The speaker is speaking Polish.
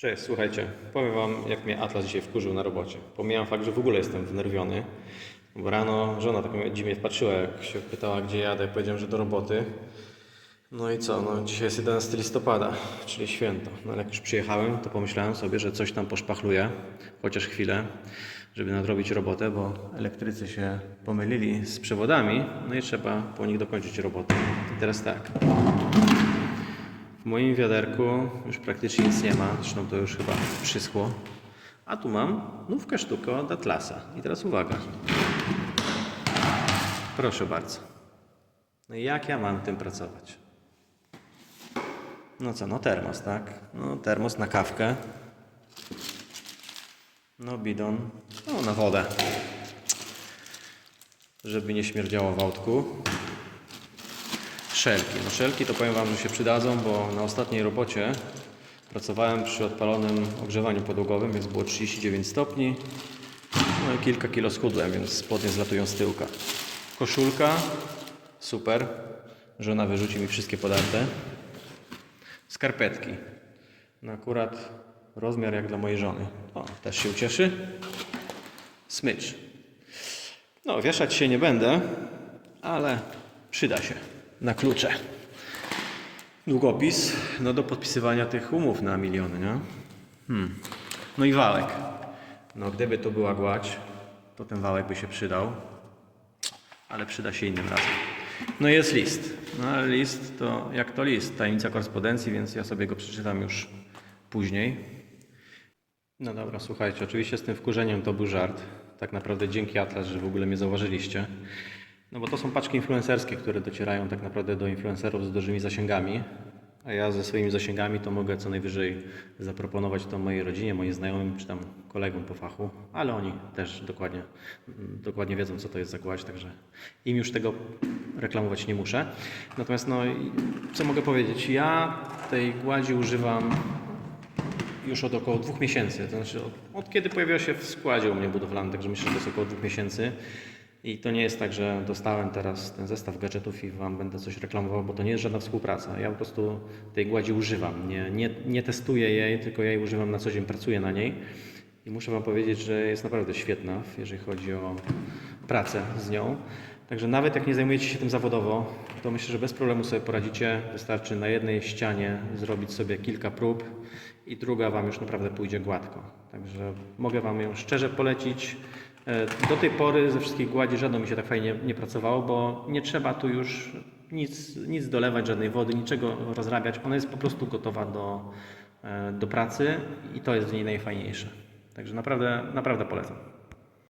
Cześć, słuchajcie, powiem Wam, jak mnie Atlas dzisiaj wkurzył na robocie. Pomijam fakt, że w ogóle jestem wnerwiony, bo rano żona tak dziwnie wpatrzyła, jak się pytała, gdzie jadę, powiedziałem, że do roboty. No i co, no dzisiaj jest 11 listopada, czyli święto. No ale jak już przyjechałem, to pomyślałem sobie, że coś tam poszpachluję, chociaż chwilę, żeby nadrobić robotę, bo elektrycy się pomylili z przewodami, no i trzeba po nich dokończyć robotę. I teraz tak, w moim wiaderku już praktycznie nic nie ma, zresztą to już chyba przyschło. A tu mam nówkę sztukę od Atlasa. I teraz uwaga. Proszę bardzo. No jak ja mam tym pracować? No co, no termos, tak? No termos na kawkę. No bidon. No na wodę. Żeby nie śmierdziało w autku. Szelki. No szelki to powiem Wam, że się przydadzą, bo na ostatniej robocie pracowałem przy odpalonym ogrzewaniu podłogowym, więc było 39 stopni. No i kilka kilo schudłem, więc spodnie zlatują z tyłka. Koszulka, super. Żona wyrzuci mi wszystkie podarte. Skarpetki. No akurat rozmiar jak dla mojej żony. O, też się ucieszy. Smycz. No, wieszać się nie będę, ale przyda się na klucze. Długopis, no do podpisywania tych umów na miliony, nie? Hmm. No i wałek. No gdyby to była gładź, to ten wałek by się przydał, ale przyda się innym razem. No jest list. No ale list to jak to list, tajemnica korespondencji, więc ja sobie go przeczytam już później. No dobra, słuchajcie, oczywiście z tym wkurzeniem to był żart. Tak naprawdę dzięki Atlas, że w ogóle mnie zauważyliście. No bo to są paczki influencerskie, które docierają tak naprawdę do influencerów z dużymi zasięgami. A ja ze swoimi zasięgami to mogę co najwyżej zaproponować to mojej rodzinie, moim znajomym czy tam kolegom po fachu, ale oni też dokładnie, dokładnie wiedzą, co to jest za gładź, także im już tego reklamować nie muszę. Natomiast no, co mogę powiedzieć? Ja tej gładzi używam już od około dwóch miesięcy. To znaczy od, od kiedy pojawiła się w składzie u mnie budowlanym, także myślę, że to jest około dwóch miesięcy. I to nie jest tak, że dostałem teraz ten zestaw gadżetów i Wam będę coś reklamował, bo to nie jest żadna współpraca. Ja po prostu tej gładzi używam. Nie, nie, nie testuję jej, tylko ja jej używam na co dzień, pracuję na niej. I muszę Wam powiedzieć, że jest naprawdę świetna, jeżeli chodzi o pracę z nią. Także nawet jak nie zajmujecie się tym zawodowo, to myślę, że bez problemu sobie poradzicie. Wystarczy na jednej ścianie zrobić sobie kilka prób i druga Wam już naprawdę pójdzie gładko. Także mogę Wam ją szczerze polecić. E, Do tej pory ze wszystkich gładzi żadną mi się tak fajnie nie pracowało, bo nie trzeba tu już nic, nic dolewać, żadnej wody, niczego rozrabiać. Ona jest po prostu gotowa do, e, do pracy i to jest w niej najfajniejsze. Także naprawdę, naprawdę polecam.